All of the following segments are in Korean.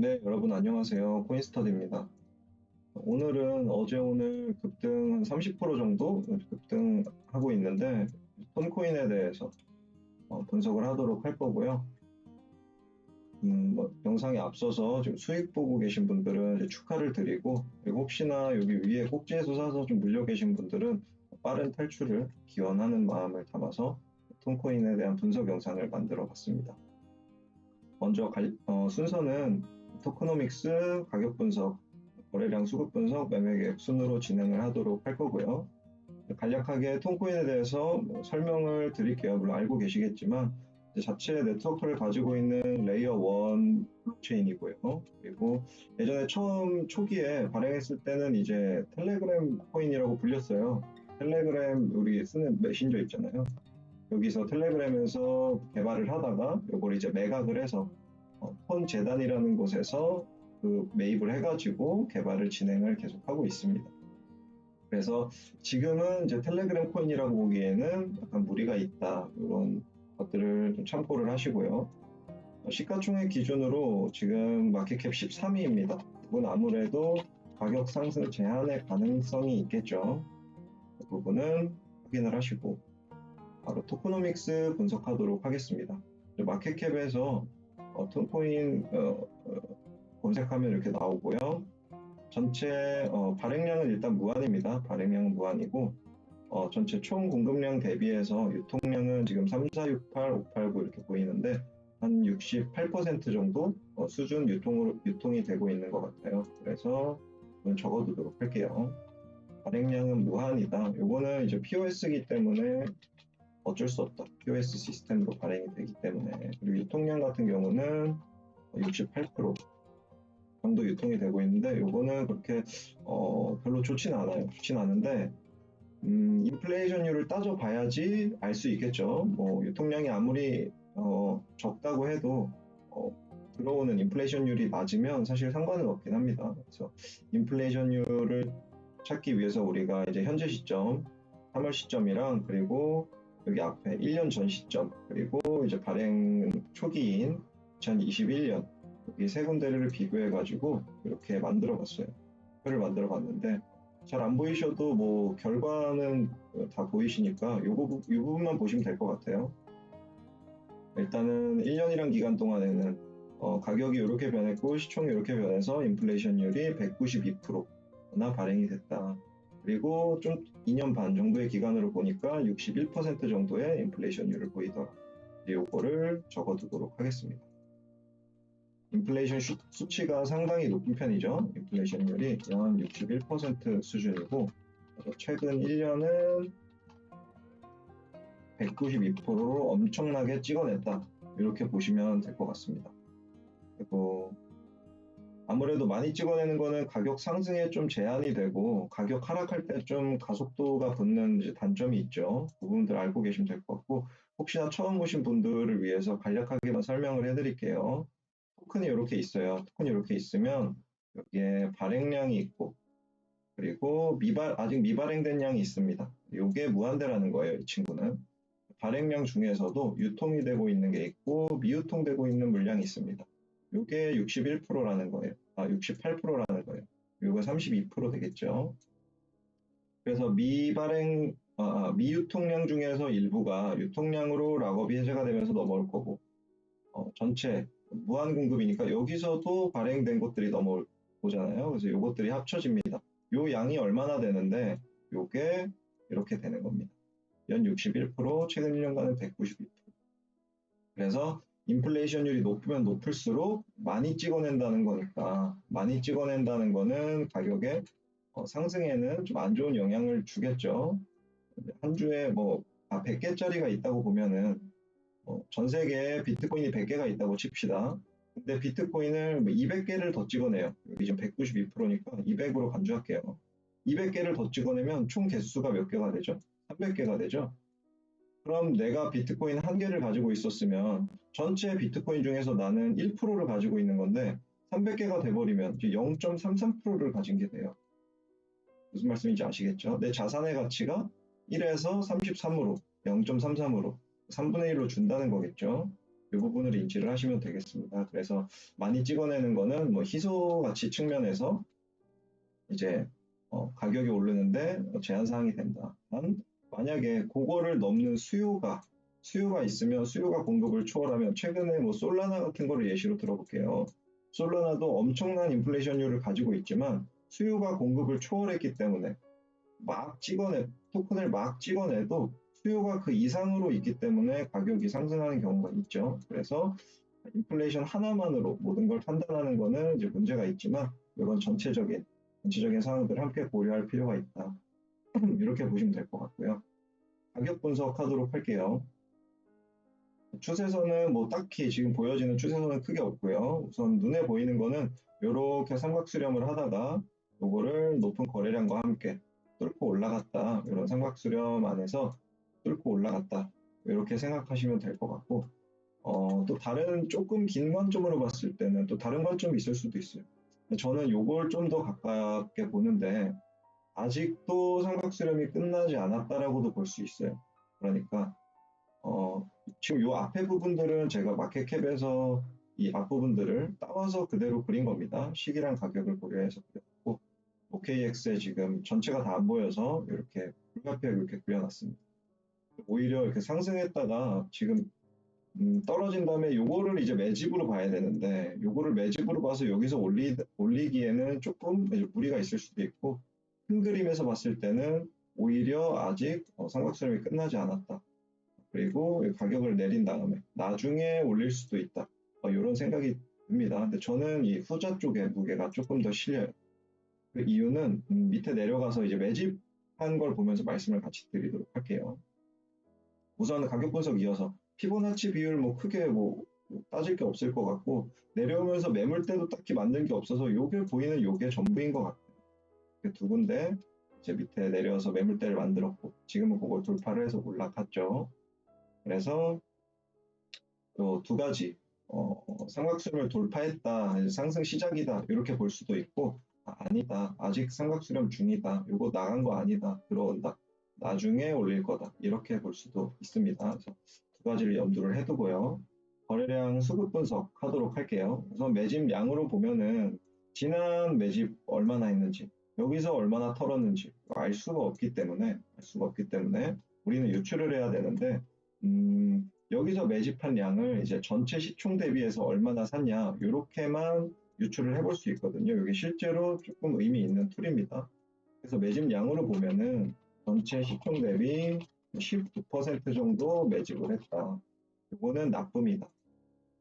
네, 여러분 안녕하세요. 코인스터디입니다. 오늘은 어제 오늘 급등 한30% 정도 급등하고 있는데 톤코인에 대해서 어, 분석을 하도록 할 거고요. 음, 뭐, 영상에 앞서서 지금 수익 보고 계신 분들은 축하를 드리고 그리고 혹시나 여기 위에 꼭지에서 사서 좀 물려 계신 분들은 빠른 탈출을 기원하는 마음을 담아서 톤코인에 대한 분석 영상을 만들어 봤습니다. 먼저 갈, 어, 순서는 토크노믹스 가격 분석, 거래량 수급 분석, 매매 계획 순으로 진행을 하도록 할 거고요. 간략하게 톤코인에 대해서 뭐 설명을 드릴게요. 물론 알고 계시겠지만 자체 네트워크를 가지고 있는 레이어 1 블록체인이고요. 그리고 예전에 처음 초기에 발행했을 때는 이제 텔레그램 코인이라고 불렸어요. 텔레그램 우리 쓰는 메신저 있잖아요. 여기서 텔레그램에서 개발을 하다가 이걸 이제 매각을 해서 어, 폰 재단이라는 곳에서 그 매입을 해가지고 개발을 진행을 계속하고 있습니다. 그래서 지금은 이제 텔레그램 코인이라고 보기에는 약간 무리가 있다 이런 것들을 좀 참고를 하시고요. 어, 시가총액 기준으로 지금 마켓캡 13위입니다. 이건 아무래도 가격 상승 제한의 가능성이 있겠죠. 그 부분은 확인을 하시고 바로 토크노믹스 분석하도록 하겠습니다. 마켓캡에서 어, 톤코인 어, 어, 검색하면 이렇게 나오고요. 전체 어, 발행량은 일단 무한입니다. 발행량은 무한이고 어, 전체 총 공급량 대비해서 유통량은 지금 3, 4, 6, 8, 5, 8, 9 이렇게 보이는데 한 68% 정도 어, 수준 유통으로 유통이 되고 있는 것 같아요. 그래서 적어두도록 할게요. 발행량은 무한이다. 요거는 이제 POS이기 때문에 어쩔 수 없다. POS 시스템으로 발행이 되기 때문에 그리고 유통량 같은 경우는 68% 정도 유통이 되고 있는데 요거는 그렇게 어, 별로 좋진 않아요. 좋진 않은데 음, 인플레이션율을 따져 봐야지 알 수 있겠죠. 뭐 유통량이 아무리 어, 적다고 해도 어, 들어오는 인플레이션율이 낮으면 사실 상관은 없긴 합니다. 그래서 인플레이션율을 찾기 위해서 우리가 이제 현재 시점, 3월 시점이랑 그리고 여기 앞에 1년 전 시점 그리고 이제 발행 초기인 2021년 여기 세 군데를 비교해 가지고 이렇게 만들어 봤어요. 표를 만들어 봤는데 잘 안 보이셔도 뭐 결과는 다 보이시니까 요거 이 부분만 보시면 될 것 같아요. 일단은 1년이란 기간 동안에는 어, 가격이 이렇게 변했고 시총이 이렇게 변해서 인플레이션율이 192%나 발행이 됐다. 그리고 좀 2년 반 정도의 기간으로 보니까 61% 정도의 인플레이션율을 보이더라. 이거를 적어두도록 하겠습니다. 인플레이션 수치가 상당히 높은 편이죠. 인플레이션율이 연 61% 수준이고 최근 1년은 192%로 엄청나게 찍어냈다. 이렇게 보시면 될 것 같습니다. 그리고 아무래도 많이 찍어내는 거는 가격 상승에 좀 제한이 되고 가격 하락할 때 좀 가속도가 붙는 단점이 있죠. 그 부분들 알고 계시면 될 것 같고 혹시나 처음 보신 분들을 위해서 간략하게만 설명을 해드릴게요. 토큰이 이렇게 있어요. 토큰이 이렇게 있으면 여기에 발행량이 있고 그리고 미발 아직 미발행된 양이 있습니다. 이게 무한대라는 거예요. 이 친구는 발행량 중에서도 유통이 되고 있는 게 있고 미유통되고 있는 물량이 있습니다. 이게 61%라는 거예요. 아, 68%라는 거예요. 이거 32% 되겠죠. 그래서 미발행, 아, 아, 미유통량 중에서 일부가 유통량으로 락업이 해제가 되면서 넘어올 거고, 어, 전체 무한 공급이니까 여기서도 발행된 것들이 넘어오잖아요. 그래서 이것들이 합쳐집니다. 요 양이 얼마나 되는데, 요게 이렇게 되는 겁니다. 연 61%, 최근 1년간은 192%. 그래서 인플레이션율이 높으면 높을수록 많이 찍어낸다는 거니까 많이 찍어낸다는 거는 가격의 어, 상승에는 좀 안 좋은 영향을 주겠죠. 한 주에 뭐 아, 100개짜리가 있다고 보면은 어, 전 세계에 비트코인이 100개가 있다고 칩시다. 근데 비트코인을 뭐 200개를 더 찍어내요. 여기 지금 192%니까 200으로 간주할게요. 200개를 더 찍어내면 총 개수가 몇 개가 되죠? 300개가 되죠. 그럼 내가 비트코인 한 개를 가지고 있었으면 전체 비트코인 중에서 나는 1%를 가지고 있는 건데 300개가 돼버리면 0.33%를 가진 게 돼요. 무슨 말씀인지 아시겠죠? 내 자산의 가치가 1에서 33으로 0.33으로 3분의 1로 준다는 거겠죠. 이 부분을 인지를 하시면 되겠습니다. 그래서 많이 찍어내는 거는 뭐 희소 가치 측면에서 이제 어, 가격이 오르는데 제한 사항이 된다. 단 만약에 그거를 넘는 수요가 수요가 있으면 수요가 공급을 초월하면 최근에 뭐 솔라나 같은 거를 예시로 들어볼게요. 솔라나도 엄청난 인플레이션율을 가지고 있지만 수요가 공급을 초월했기 때문에 막 찍어내 토큰을 막 찍어내도 수요가 그 이상으로 있기 때문에 가격이 상승하는 경우가 있죠. 그래서 인플레이션 하나만으로 모든 걸 판단하는 거는 이제 문제가 있지만 이런 전체적인 전체적인 상황들을 함께 고려할 필요가 있다. 이렇게 보시면 될 것 같고요. 가격 분석하도록 할게요. 추세선은 뭐 딱히 지금 보여지는 추세선은 크게 없고요. 우선 눈에 보이는 거는 이렇게 삼각 수렴을 하다가 요거를 높은 거래량과 함께 뚫고 올라갔다. 이런 삼각 수렴 안에서 뚫고 올라갔다. 이렇게 생각하시면 될 것 같고 어, 또 다른 조금 긴 관점으로 봤을 때는 또 다른 관점이 있을 수도 있어요. 저는 요걸 좀 더 가깝게 보는데 아직도 삼각 수렴이 끝나지 않았다라고도 볼 수 있어요. 그러니까 어, 지금 요 앞에 부분들은 제가 마켓캡에서 이 앞부분들을 따와서 그대로 그린 겁니다. 시기랑 가격을 고려해서 그렸고 OKX에 지금 전체가 다 안 보여서 이렇게 불가피하게 이렇게 그려놨습니다. 오히려 이렇게 상승했다가 지금 음, 떨어진 다음에 요거를 이제 매집으로 봐야 되는데 요거를 매집으로 봐서 여기서 올리, 올리기에는 조금 무리가 있을 수도 있고 큰 그림에서 봤을 때는 오히려 아직 어, 삼각수렴이 끝나지 않았다. 그리고 가격을 내린 다음에 나중에 올릴 수도 있다. 어, 이런 생각이 듭니다. 근데 저는 이 후자 쪽에 무게가 조금 더 실려요. 그 이유는 음, 밑에 내려가서 이제 매집한 걸 보면서 말씀을 같이 드리도록 할게요. 우선 가격 분석 이어서 피보나치 비율 뭐 크게 뭐 따질 게 없을 것 같고 내려오면서 매물대도 딱히 만든 게 없어서 요게 보이는 요게 전부인 것 같아요. 두 군데 이제 밑에 내려서 매물대를 만들었고 지금은 그걸 돌파를 해서 올라갔죠. 그래서 두 가지 어, 삼각수렴을 돌파했다 상승 시작이다 이렇게 볼 수도 있고 아, 니다 아직 삼각수렴 중이다 이거 나간 거 아니다 들어온다 나중에 올릴 거다 이렇게 볼 수도 있습니다. 그래서 두 가지를 염두를 해두고요. 거래량 수급 분석 하도록 할게요. 우선 매집량으로 보면은 지난 매집 얼마나 했는지 여기서 얼마나 털었는지 알 수가 없기 때문에 알 수가 없기 때문에 우리는 유출을 해야 되는데 음, 여기서 매집한 양을 이제 전체 시총 대비해서 얼마나 샀냐 이렇게만 유출을 해볼 수 있거든요. 이게 실제로 조금 의미 있는 툴입니다. 그래서 매집량으로 보면은 전체 시총 대비 19% 정도 매집을 했다. 이거는 나쁨이다.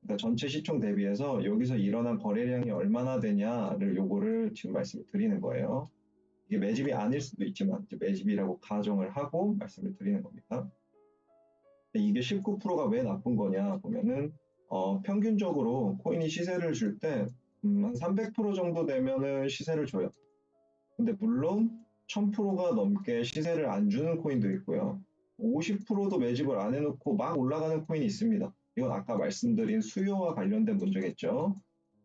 그러니까 전체 시총 대비해서 여기서 일어난 거래량이 얼마나 되냐를 요거를 지금 말씀을 드리는 거예요. 이게 매집이 아닐 수도 있지만 매집이라고 가정을 하고 말씀을 드리는 겁니다. 이게 19%가 왜 나쁜 거냐 보면은 어, 평균적으로 코인이 시세를 줄때 음, 한300% 정도 되면은 시세를 줘요. 근데 물론 1000%가 넘게 시세를 안 주는 코인도 있고요. 50%도 매집을 안 해놓고 막 올라가는 코인이 있습니다. 이건 아까 말씀드린 수요와 관련된 문제겠죠.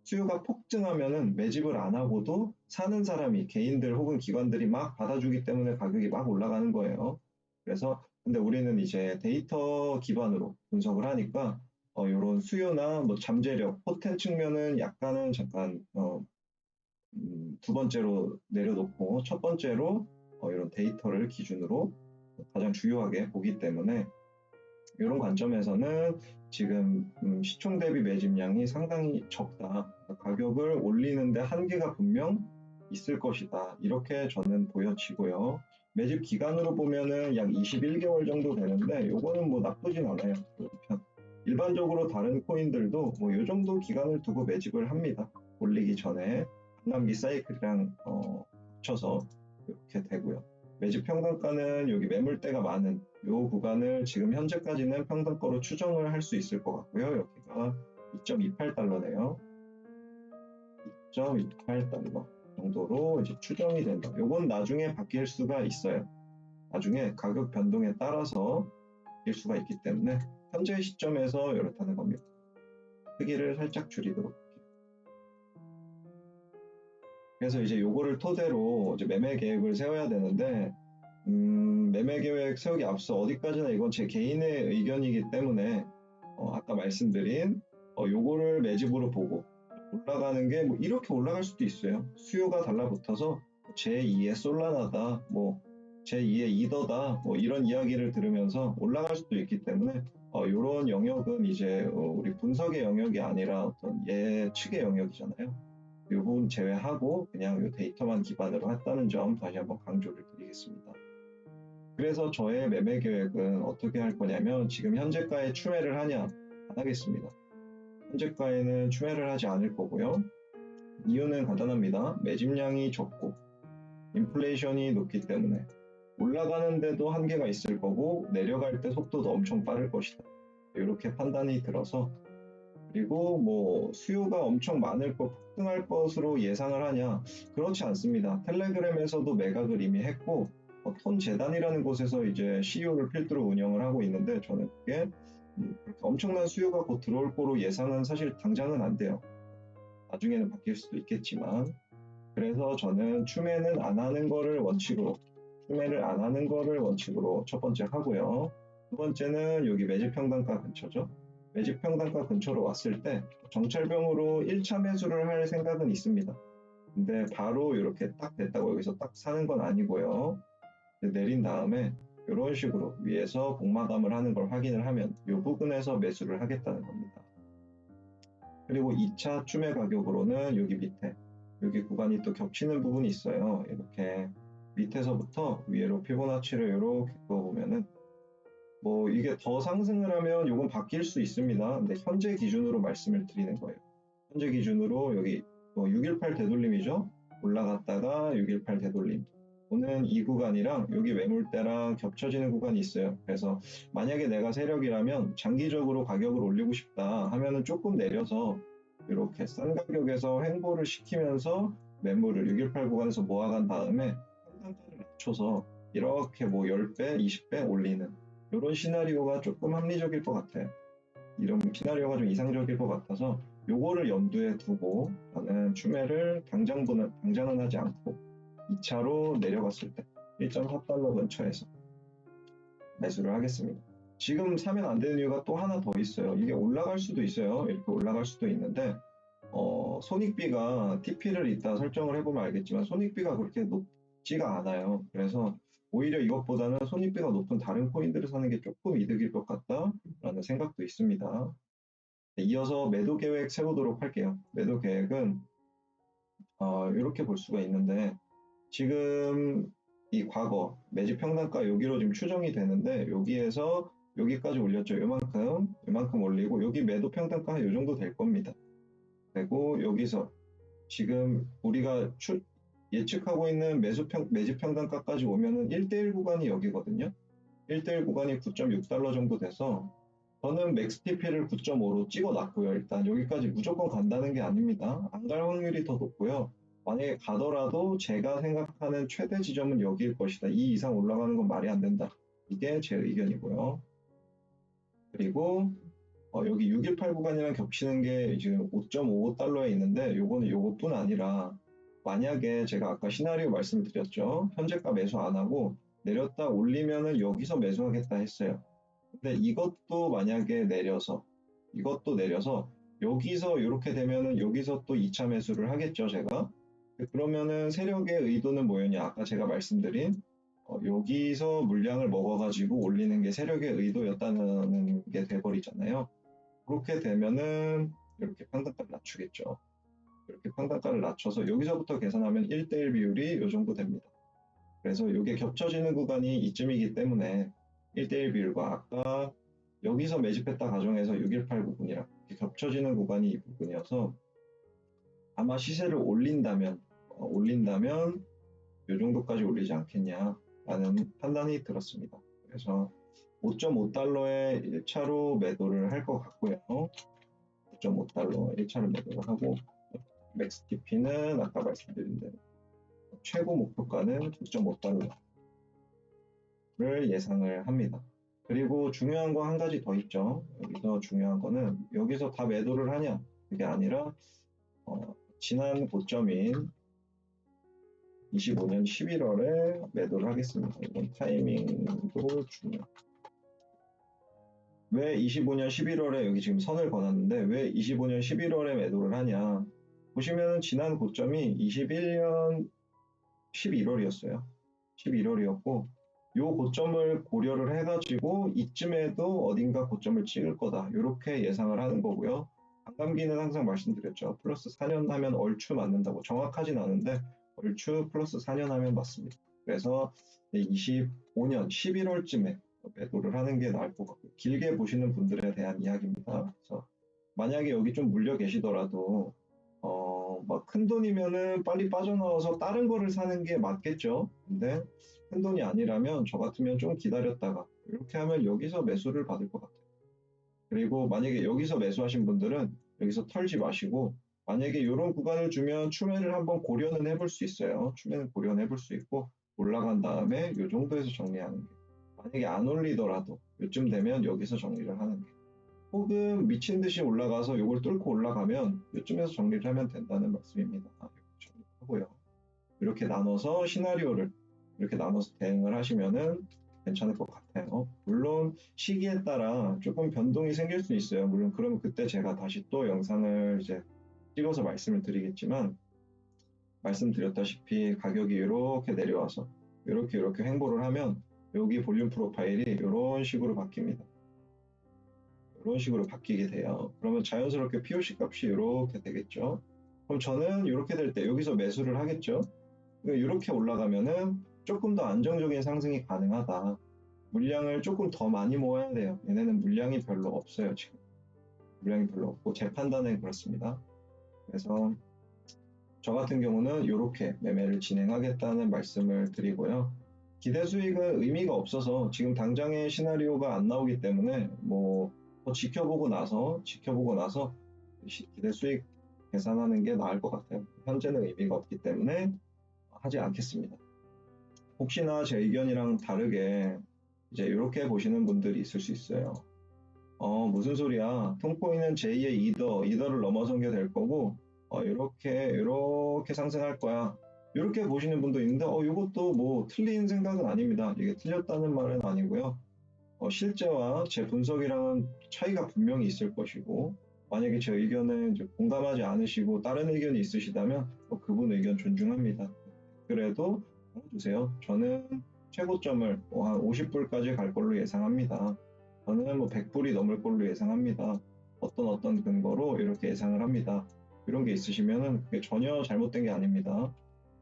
수요가 폭증하면은 매집을 안 하고도 사는 사람이 개인들 혹은 기관들이 막 받아주기 때문에 가격이 막 올라가는 거예요. 그래서 근데 우리는 이제 데이터 기반으로 분석을 하니까 어, 이런 수요나 뭐 잠재력, 포텐 측면은 약간은 잠깐 어, 음, 두 번째로 내려놓고 첫 번째로 어, 이런 데이터를 기준으로 가장 중요하게 보기 때문에 이런 관점에서는 지금 음, 시총 대비 매집량이 상당히 적다. 가격을 올리는데 한계가 분명 있을 것이다. 이렇게 저는 보여지고요. 매집 기간으로 보면은 약 21개월 정도 되는데 요거는 뭐 나쁘진 않아요. 일반적으로 다른 코인들도 뭐 요 정도 기간을 두고 매집을 합니다. 올리기 전에 반감기 사이클이랑 어, 합쳐서 이렇게 되고요. 매집 평단가는 여기 매물대가 많은 이 구간을 지금 현재까지는 평단가로 추정을 할 수 있을 것 같고요. 여기가 2.28달러네요. 2.28달러 정도로 이제 추정이 된다. 이건 나중에 바뀔 수가 있어요. 나중에 가격 변동에 따라서 바뀔 수가 있기 때문에 현재 시점에서 이렇다는 겁니다. 크기를 살짝 줄이도록 그래서 이제 요거를 토대로 이제 매매 계획을 세워야 되는데 음, 매매 계획 세우기 앞서 어디까지나 이건 제 개인의 의견이기 때문에 어, 아까 말씀드린 어, 요거를 매집으로 보고 올라가는 게 뭐 이렇게 올라갈 수도 있어요. 수요가 달라붙어서 제2의 솔라나다, 뭐 제2의 이더다, 뭐 이런 이야기를 들으면서 올라갈 수도 있기 때문에 어, 이런 영역은 이제 어, 우리 분석의 영역이 아니라 어떤 예측의 영역이잖아요. 이 부분 제외하고 그냥 이 데이터만 기반으로 했다는 점 다시 한번 강조를 드리겠습니다. 그래서 저의 매매 계획은 어떻게 할 거냐면 지금 현재가에 추매를 하냐 안 하겠습니다. 현재가에는 추매를 하지 않을 거고요. 이유는 간단합니다. 매집량이 적고 인플레이션이 높기 때문에 올라가는데도 한계가 있을 거고 내려갈 때 속도도 엄청 빠를 것이다. 이렇게 판단이 들어서 그리고 뭐 수요가 엄청 많을 것, 폭등할 것으로 예상을 하냐? 그렇지 않습니다. 텔레그램에서도 매각을 이미 했고 어, 톤 재단이라는 곳에서 이제 CEO를 필두로 운영을 하고 있는데 저는 그게 음, 엄청난 수요가 곧 들어올 거로 예상은 사실 당장은 안 돼요. 나중에는 바뀔 수도 있겠지만 그래서 저는 추매는 안 하는 거를 원칙으로 추매를 안 하는 거를 원칙으로 첫 번째 하고요. 두 번째는 여기 매집평단가 근처죠. 매집평단가 근처로 왔을 때 정찰병으로 1차 매수를 할 생각은 있습니다. 근데 바로 이렇게 딱 됐다고 여기서 딱 사는 건 아니고요. 내린 다음에 이런 식으로 위에서 복마감을 하는 걸 확인을 하면 이 부분에서 매수를 하겠다는 겁니다. 그리고 2차 추매 가격으로는 여기 밑에 여기 구간이 또 겹치는 부분이 있어요. 이렇게 밑에서부터 위로 피보나치를 이렇게 그어보면은 뭐 이게 더 상승을 하면 이건 바뀔 수 있습니다. 근데 현재 기준으로 말씀을 드리는 거예요. 현재 기준으로 여기 뭐 618 되돌림이죠. 올라갔다가 618 되돌림. 오는 이 구간이랑 여기 매물대랑 겹쳐지는 구간이 있어요. 그래서 만약에 내가 세력이라면 장기적으로 가격을 올리고 싶다 하면은 조금 내려서 이렇게 싼 가격에서 횡보를 시키면서 매물을 618 구간에서 모아간 다음에 한단가를 낮춰서 이렇게 뭐 10배, 20배 올리는 이런 시나리오가 조금 합리적일 것 같아요. 이런 시나리오가 좀 이상적일 것 같아서 요거를 염두에 두고 저는 추매를 당장 보는 당장은 하지 않고 2차로 내려갔을 때 1.4달러 근처에서 매수를 하겠습니다. 지금 사면 안 되는 이유가 또 하나 더 있어요. 이게 올라갈 수도 있어요. 이렇게 올라갈 수도 있는데 어, 손익비가 TP를 이따 설정을 해보면 알겠지만 손익비가 그렇게 높지가 않아요. 그래서 오히려 이것보다는 손익비가 높은 다른 코인들을 사는 게 조금 이득일 것 같다라는 생각도 있습니다. 이어서 매도 계획 세우도록 할게요. 매도 계획은 어, 이렇게 볼 수가 있는데 지금 이 과거 매집 평단가 여기로 지금 추정이 되는데 여기에서 여기까지 올렸죠. 요만큼 요만큼 올리고 여기 매도 평단가 요 정도 될 겁니다. 그리고 여기서 지금 우리가 추, 예측하고 있는 매수 평, 매집 평단가까지 오면은 1대1 구간이 여기거든요. 1대1 구간이 9.6달러 정도 돼서 저는 맥스 TP를 9.5로 찍어 놨고요. 일단 여기까지 무조건 간다는 게 아닙니다. 안 갈 확률이 더 높고요. 만약에 가더라도 제가 생각하는 최대 지점은 여기일 것이다. 이 이상 올라가는 건 말이 안 된다. 이게 제 의견이고요. 그리고 어, 여기 618 구간이랑 겹치는 게 지금 5.55달러에 있는데 요거는 요것뿐 아니라 만약에 제가 아까 시나리오 말씀드렸죠. 현재가 매수 안 하고 내렸다 올리면은 여기서 매수하겠다 했어요. 근데 이것도 만약에 내려서 이것도 내려서 여기서 이렇게 되면은 여기서 또 2차 매수를 하겠죠, 제가. 그러면은 세력의 의도는 뭐였냐? 아까 제가 말씀드린 어, 여기서 물량을 먹어가지고 올리는 게 세력의 의도였다는 게 돼버리잖아요. 그렇게 되면은 이렇게 평단가를 낮추겠죠. 이렇게 평단가를 낮춰서 여기서부터 계산하면 1대1 비율이 이 정도 됩니다. 그래서 이게 겹쳐지는 구간이 이쯤이기 때문에 1대1 비율과 아까 여기서 매집했다 가정해서 618 부분이랑 겹쳐지는 구간이 이 부분이어서 아마 시세를 올린다면 어, 올린다면 이 정도까지 올리지 않겠냐라는 판단이 들었습니다. 그래서 5.5달러에 1차로 매도를 할 것 같고요. 5.5달러 1차로 매도를 하고 맥스 TP는 아까 말씀드린 대로 최고 목표가는 9.5달러를 예상을 합니다. 그리고 중요한 거 한 가지 더 있죠. 여기서 중요한 거는 여기서 다 매도를 하냐 그게 아니라 어, 지난 고점인 25년 11월에 매도를 하겠습니다. 이건 타이밍도 중요. 왜 25년 11월에 여기 지금 선을 그어놨는데 왜 25년 11월에 매도를 하냐? 보시면 지난 고점이 21년 11월이었어요. 11월이었고 요 고점을 고려를 해가지고 이쯤에도 어딘가 고점을 찍을 거다. 이렇게 예상을 하는 거고요. 반감기는 항상 말씀드렸죠. 플러스 4년 하면 얼추 맞는다고 정확하진 않은데 얼추 플러스 4년 하면 맞습니다. 그래서 25년 11월쯤에 매도를 하는 게 나을 것 같고 길게 보시는 분들에 대한 이야기입니다. 그래서 만약에 여기 좀 물려 계시더라도 어, 막큰 돈이면은 빨리 빠져나와서 다른 거를 사는 게 맞겠죠. 근데 큰 돈이 아니라면 저 같으면 좀 기다렸다가 이렇게 하면 여기서 매수를 받을 것 같아요. 그리고 만약에 여기서 매수하신 분들은 여기서 털지 마시고 만약에 이런 구간을 주면 추매를 한번 고려는 해볼 수 있어요. 추매는 고려는 해볼 수 있고 올라간 다음에 이 정도에서 정리하는 게 만약에 안 올리더라도 요쯤 되면 여기서 정리를 하는 게 혹은 미친 듯이 올라가서 이걸 뚫고 올라가면 요쯤에서 정리를 하면 된다는 말씀입니다. 이렇게 정리하고요. 이렇게 나눠서 시나리오를 이렇게 나눠서 대응을 하시면은 괜찮을 것 같아요. 물론 시기에 따라 조금 변동이 생길 수 있어요. 물론 그러면 그때 제가 다시 또 영상을 이제 찍어서 말씀을 드리겠지만 말씀드렸다시피 가격이 이렇게 내려와서 이렇게 이렇게 횡보를 하면 여기 볼륨 프로파일이 이런 식으로 바뀝니다. 이런 식으로 바뀌게 돼요. 그러면 자연스럽게 POC 값이 이렇게 되겠죠. 그럼 저는 이렇게 될 때 여기서 매수를 하겠죠. 이렇게 올라가면은 조금 더 안정적인 상승이 가능하다. 물량을 조금 더 많이 모아야 돼요. 얘네는 물량이 별로 없어요, 지금. 물량이 별로 없고, 제 판단은 그렇습니다. 그래서 저 같은 경우는 이렇게 매매를 진행하겠다는 말씀을 드리고요. 기대 수익은 의미가 없어서 지금 당장의 시나리오가 안 나오기 때문에 뭐 지켜보고 나서 지켜보고 나서 기대 수익 계산하는 게 나을 것 같아요. 현재는 의미가 없기 때문에 하지 않겠습니다. 혹시나 제 의견이랑 다르게 이제 이렇게 보시는 분들이 있을 수 있어요. 어, 무슨 소리야. 통코인은 제2의 이더, 이더를 넘어선 게 될 거고, 어, 이렇게, 이렇게 상승할 거야. 이렇게 보시는 분도 있는데, 어, 이것도 뭐 틀린 생각은 아닙니다. 이게 틀렸다는 말은 아니고요. 어, 실제와 제 분석이랑은 차이가 분명히 있을 것이고, 만약에 제 의견에 공감하지 않으시고 다른 의견이 있으시다면 뭐 그분 의견 존중합니다. 그래도 주세요. 저는 최고점을 뭐 한 50불까지 갈 걸로 예상합니다. 저는 뭐 100불이 넘을 걸로 예상합니다. 어떤 어떤 근거로 이렇게 예상을 합니다. 이런 게 있으시면은 그게 전혀 잘못된 게 아닙니다.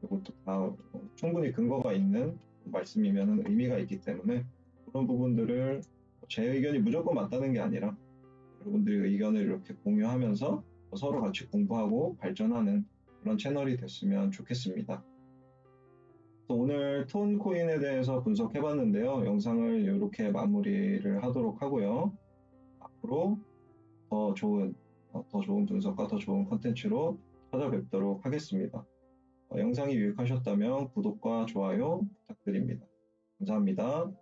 이것도 다 충분히 근거가 있는 말씀이면 의미가 있기 때문에 그런 부분들을 제 의견이 무조건 맞다는 게 아니라 여러분들의 의견을 이렇게 공유하면서 서로 같이 공부하고 발전하는 그런 채널이 됐으면 좋겠습니다. 오늘 톤 코인에 대해서 분석해 봤는데요. 영상을 이렇게 마무리를 하도록 하고요. 앞으로 더 좋은, 어, 더 좋은 분석과 더 좋은 컨텐츠로 찾아뵙도록 하겠습니다. 어, 영상이 유익하셨다면 구독과 좋아요 부탁드립니다. 감사합니다.